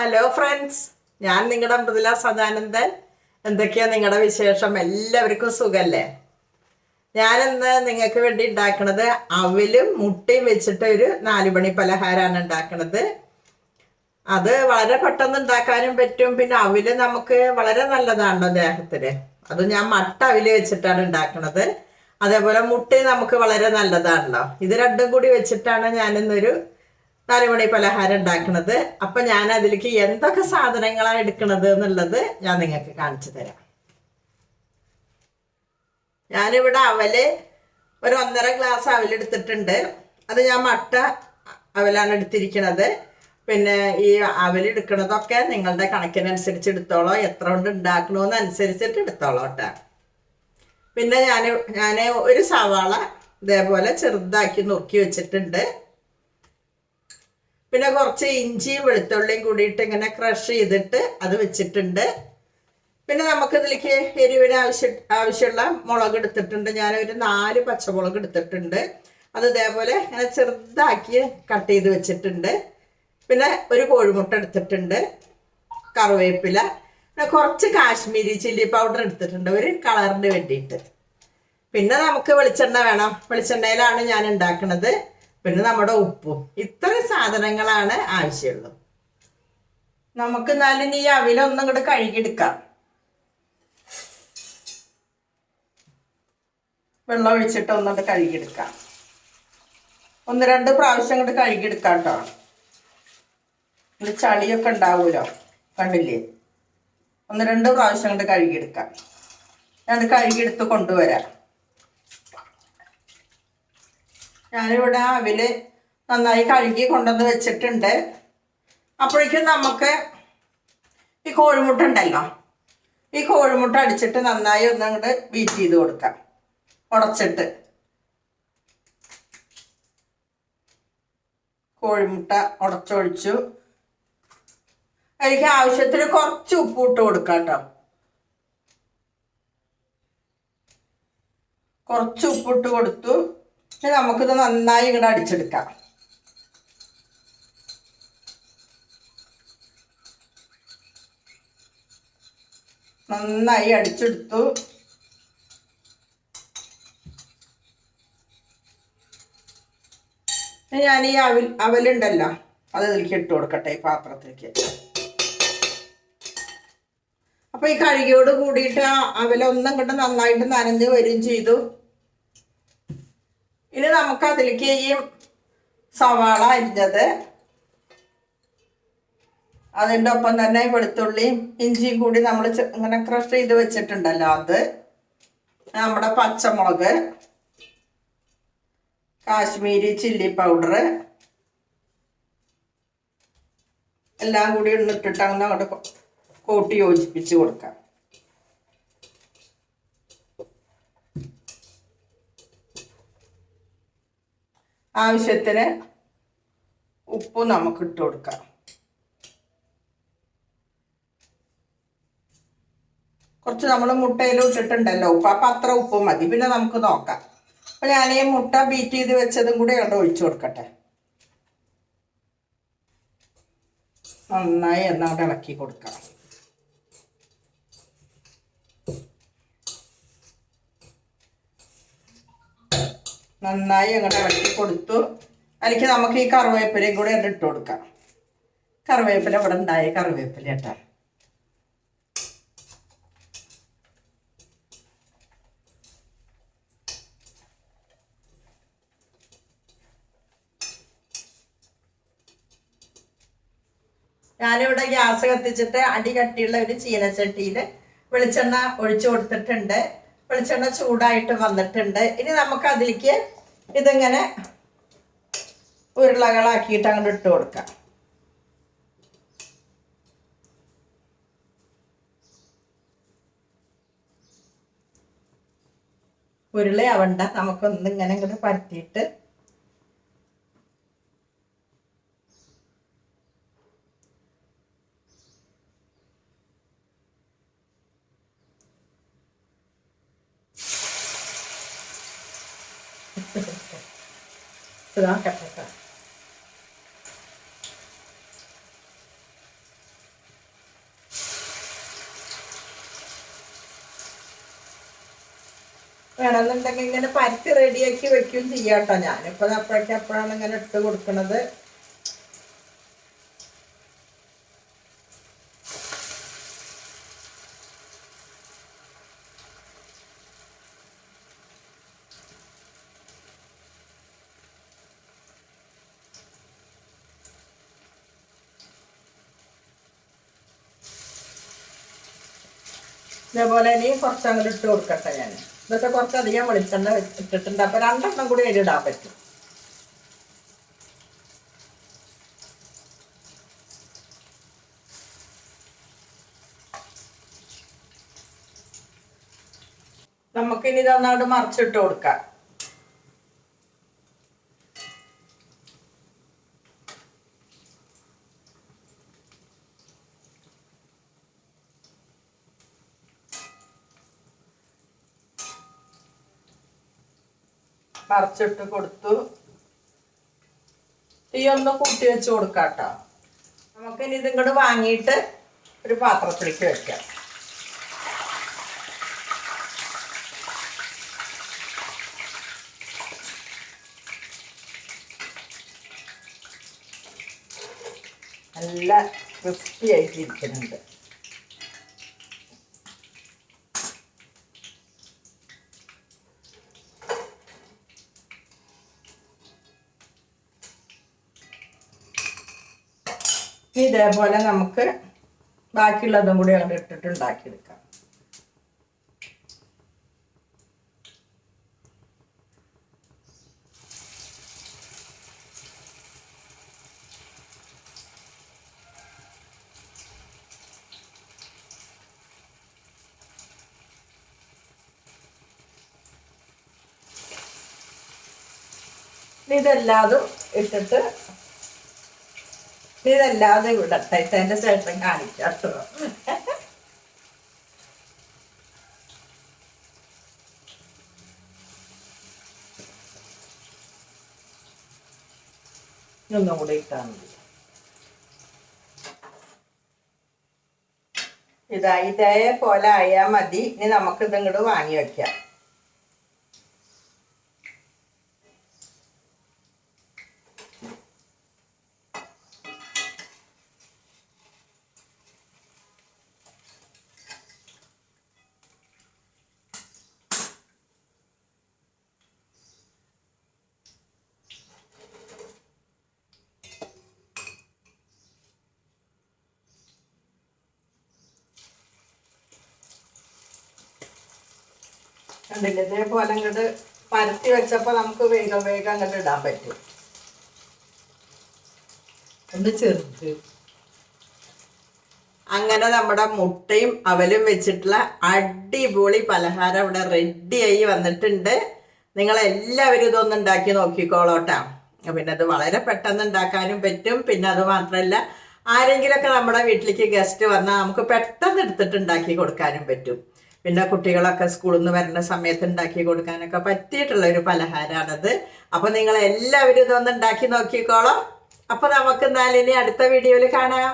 Hello friends ഞാൻ നിങ്ങളുടെ മൃദുല സദാനന്ദൻ. എന്തൊക്കെയാ നിങ്ങളുടെ വിശേഷം? എല്ലാവർക്കും സുഖല്ലേ? ഞാനിന്ന് നിങ്ങൾക്ക് വേണ്ടി ഉണ്ടാക്കണത് അവലും മുട്ടയും വെച്ചിട്ട് ഒരു നാലുമണി പലഹാരമാണ് ഉണ്ടാക്കണത്. അത് വളരെ പെട്ടെന്ന് ഉണ്ടാക്കാനും പറ്റും. പിന്നെ അവിൽ നമുക്ക് വളരെ നല്ലതാണല്ലോ ദേഹത്തിന് അത് ഞാൻ മട്ട അവിൽ വെച്ചിട്ടാണ് ഉണ്ടാക്കണത്. അതേപോലെ മുട്ടയും നമുക്ക് വളരെ നല്ലതാണല്ലോ. ഇത് രണ്ടും കൂടി വെച്ചിട്ടാണ് ഞാനിന്നൊരു നാലുമണി പലഹാരം ഉണ്ടാക്കുന്നത് അപ്പൊ ഞാൻ അതിലേക്ക് എന്തൊക്കെ സാധനങ്ങളാണ് എടുക്കുന്നത് എന്നുള്ളത് ഞാൻ നിങ്ങൾക്ക് കാണിച്ചു തരാം. ഞാനിവിടെ അവൽ ഒരു ഒന്നര ഗ്ലാസ് അവലെടുത്തിട്ടുണ്ട് അത് ഞാൻ മട്ട അവലാണ് എടുത്തിരിക്കുന്നത് പിന്നെ ഈ അവലെടുക്കണതൊക്കെ നിങ്ങളുടെ കണക്കിനനുസരിച്ച് എടുത്തോളോ. എത്ര കൊണ്ട് ഉണ്ടാക്കണമെന്ന് അനുസരിച്ചിട്ട് എടുത്തോളോ കേട്ടോ പിന്നെ ഞാൻ ഞാൻ ഒരു സവാള ഇതേപോലെ ചെറുതാക്കി നുറുക്കി വെച്ചിട്ടുണ്ട്. പിന്നെ കുറച്ച് ഇഞ്ചിയും വെളുത്തുള്ളിയും കൂടിയിട്ട് ഇങ്ങനെ ക്രഷ് ചെയ്തിട്ട് അത് വെച്ചിട്ടുണ്ട്. പിന്നെ നമുക്കിതിലേക്ക് എരിവിന് ആവശ്യ ആവശ്യമുള്ള മുളക് എടുത്തിട്ടുണ്ട്. ഞാനൊരു നാല് പച്ചമുളക് എടുത്തിട്ടുണ്ട്. അത് ഇതേപോലെ ഇങ്ങനെ ചെറുതാക്കി കട്ട് ചെയ്ത് വെച്ചിട്ടുണ്ട്. പിന്നെ ഒരു കോഴിമുട്ട എടുത്തിട്ടുണ്ട്. കറിവേപ്പില. പിന്നെ കുറച്ച് കാശ്മീരി ചില്ലി പൗഡർ എടുത്തിട്ടുണ്ട്. ഒരു കളറിന് വേണ്ടിയിട്ട്. പിന്നെ നമുക്ക് വെളിച്ചെണ്ണ വേണം. വെളിച്ചെണ്ണയിലാണ് ഞാൻ ഉണ്ടാക്കുന്നത് പിന്നെ നമ്മുടെ ഉപ്പും. ഇത്ര സാധനങ്ങളാണ് ആവശ്യമുള്ളത്. നമുക്ക് എന്നാലും ഈ അവിലൊന്നും കൂടെ കഴുകിയെടുക്കാം. വെള്ളം ഒഴിച്ചിട്ട് ഒന്നുകൂടെ കഴുകിയെടുക്കാം. ഒന്ന് രണ്ട് പ്രാവശ്യം കൂടെ കഴുകിയെടുക്കാം കേട്ടോ. ഇത് ചളിയൊക്കെ ഉണ്ടാവുമല്ലോ കണ്ടില്ലേ? ഒന്ന് രണ്ട് പ്രാവശ്യം കൊണ്ട് കഴുകിയെടുക്കാം. ഞാൻ കഴുകിയെടുത്ത് കൊണ്ടുവരാം. ഞാനിവിടെ അവിൽ നന്നായി കഴുകി കൊണ്ടുവന്ന് വെച്ചിട്ടുണ്ട്. അപ്പോഴേക്കും നമുക്ക് ഈ കോഴിമുട്ട ഉണ്ടല്ലോ. ഈ കോഴിമുട്ട അടിച്ചിട്ട് നന്നായി ഒന്ന് അങ്ങോട്ട് ബീറ്റ് ചെയ്ത് കൊടുക്കാം. ഉടച്ചിട്ട്. കോഴിമുട്ട ഉടച്ചൊഴിച്ചു. അതിലേക്ക് ആവശ്യത്തിന് കുറച്ച് ഉപ്പ് ഇട്ട് കൊടുക്കാം കേട്ടോ. കുറച്ച് ഉപ്പിട്ട് കൊടുത്തു. ഇനി നമുക്കിത് നന്നായി ഇങ്ങോട്ട് അടിച്ചെടുക്കാം. നന്നായി അടിച്ചെടുത്തു. ഞാൻ ഈ അവൽ അവലുണ്ടല്ലോ അത് ഇതിലേക്ക് ഇട്ട് കൊടുക്കട്ടെ ഈ പാത്രത്തിലേക്ക്. അപ്പൊ ഈ കഴുകിയോട് കൂടിയിട്ട് അവലൊന്നും കിട്ടും നന്നായിട്ട് നനഞ്ഞ് വരികയും ചെയ്തു. ഇനി നമുക്ക് അതിലേക്ക് ഈ സവാള അരിഞ്ഞത്. അതിന്റെ ഒപ്പം തന്നെ വെളുത്തുള്ളിയും ഇഞ്ചിയും കൂടി നമ്മൾ ഇങ്ങനെ ക്രഷ് ചെയ്ത് വെച്ചിട്ടുണ്ടല്ലോ അത്. നമ്മുടെ പച്ചമുളക് കാശ്മീരി ചില്ലി പൗഡർ എല്ലാം കൂടി ഇട്ടിട്ട് അങ്ങനെ അങ്ങോട്ട് കൂട്ടി യോജിപ്പിച്ച് കൊടുക്കാം. ആവശ്യത്തിന് ഉപ്പ് നമുക്ക് ഇട്ട് കൊടുക്കാം. കുറച്ച് നമ്മൾ മുട്ടയിൽ ഇട്ടിട്ടുണ്ടല്ലോ ഉപ്പ്. അപ്പം അത്ര ഉപ്പ് മതി. പിന്നെ നമുക്ക് നോക്കാം. അപ്പം ഞാൻ ഈ മുട്ട ബീറ്റ് ചെയ്ത് വെച്ചതും കൂടെ അവിടെ ഒഴിച്ചു കൊടുക്കട്ടെ. നന്നായി എന്നവിടെ ഇളക്കി കൊടുക്കാം. നന്നായി അങ്ങോട്ട് ഇളക്കി കൊടുത്തു. അതിലേക്ക് നമുക്ക് ഈ കറിവേപ്പിലയും കൂടെ അത് ഇട്ട് കൊടുക്കാം. കറിവേപ്പില ഇവിടെ ഉണ്ടായ. കറിവേപ്പില കേട്ടോ. ഞാനിവിടെ ഗ്യാസ് കത്തിച്ചിട്ട് അടി കട്ടിയുള്ള ഒരു ചീനച്ചട്ടിയിൽ വെളിച്ചെണ്ണ ഒഴിച്ചു കൊടുത്തിട്ടുണ്ട്. വെളിച്ചെണ്ണ ചൂടായിട്ട് വന്നിട്ടുണ്ട്. ഇനി നമുക്ക് അതിലേക്ക് ഇതിങ്ങനെ ഉരുളകളാക്കിയിട്ട് അങ്ങോട്ട് ഇട്ട് കൊടുക്കാം. ഉരുളയാവണ്ട. നമുക്കൊന്നിങ്ങനെ ഇങ്ങോട്ട് പരത്തിയിട്ട് ഇതാ കട്ടക്ക വേണമെന്നുണ്ടെങ്കിൽ ഇങ്ങനെ പരത്തി റെഡിയാക്കി വെക്കുകയും ചെയ്യാം കേട്ടോ. ഞാനിപ്പോൾ അപ്പോഴേക്കപ്പോഴാണ് ഇങ്ങനെ ഇട്ട് കൊടുക്കുന്നത് ഇതേപോലെ ഇനി കുറച്ച് അങ്ങോട്ട് ഇട്ട് കൊടുക്കട്ടെ ഞാൻ. ഇതൊക്കെ കുറച്ചധികം വെളിച്ചെണ്ണ ഇട്ടിട്ടുണ്ട്. അപ്പോൾ രണ്ടെണ്ണം കൂടി അതിൽ ഇടാൻ പറ്റും. നമുക്കിനി ഇതൊന്നവിടെ മറിച്ചിട്ട് കൊടുക്കാം. മറിച്ചിട്ട് കൊടുത്തു. തീ ഒന്ന് കൂട്ടി വെച്ച് കൊടുക്കാട്ടോ. നമുക്കിനി ഇതും വാങ്ങിയിട്ട് ഒരു പാത്രത്തിലേക്ക് വെക്കാം. നല്ല ക്രിസ്പി ആയിട്ട് ഇരിക്കുന്നുണ്ട് ഇതേപോലെ നമുക്ക് ബാക്കിയുള്ളതും കൂടി അങ്ങോട്ട് ഇട്ടിട്ട് ഉണ്ടാക്കിയെടുക്കാം. ഇതെല്ലാതും ഇട്ടിട്ട് ഇതല്ലാതെ വിടട്ടെ എന്റെ ചേട്ടൻ കാണിക്കാട്ടോ ഒന്നും കൂടെ ഇട്ടാൽ മതി. ഇതാ ഇതേപോലെ ആയാൽ മതി. ഇനി നമുക്ക് കൂടെ വാങ്ങി വെക്കാം. കണ്ടില്ലേ. ഇതേപോലെ അങ്ങോട്ട് പരത്തി വെച്ചപ്പോൾ നമുക്ക് വേഗം വേഗം അങ്ങോട്ട് ഇടാൻ പറ്റും. ഒന്ന് ചെറുത്. അങ്ങനെ നമ്മുടെ മുട്ടയും അവലും വെച്ചിട്ടുള്ള അടിപൊളി പലഹാരം ഇവിടെ റെഡിയായി വന്നിട്ടുണ്ട്. നിങ്ങൾ എല്ലാവരും ഇതൊന്നും ഉണ്ടാക്കി നോക്കിക്കോളോട്ടാ. പിന്നെ അത് വളരെ പെട്ടെന്ന് ഉണ്ടാക്കാനും പറ്റും. പിന്നെ അത് മാത്രമല്ല ആരെങ്കിലുമൊക്കെ നമ്മുടെ വീട്ടിലേക്ക് ഗസ്റ്റ് വന്നാൽ നമുക്ക് പെട്ടെന്ന് എടുത്തിട്ട് ഉണ്ടാക്കി കൊടുക്കാനും പറ്റും. പിന്നെ കുട്ടികളൊക്കെ സ്കൂളിൽ നിന്ന് വരുന്ന സമയത്ത് ഉണ്ടാക്കി കൊടുക്കാനൊക്കെ പറ്റിയിട്ടുള്ള ഒരു പലഹാരമാണത് അപ്പോൾ നിങ്ങൾ എല്ലാവരും ഇതൊന്ന് ഉണ്ടാക്കി നോക്കിക്കോളാം. അപ്പോൾ നമുക്ക് എന്നാലിനി അടുത്ത വീഡിയോയിൽ കാണാം.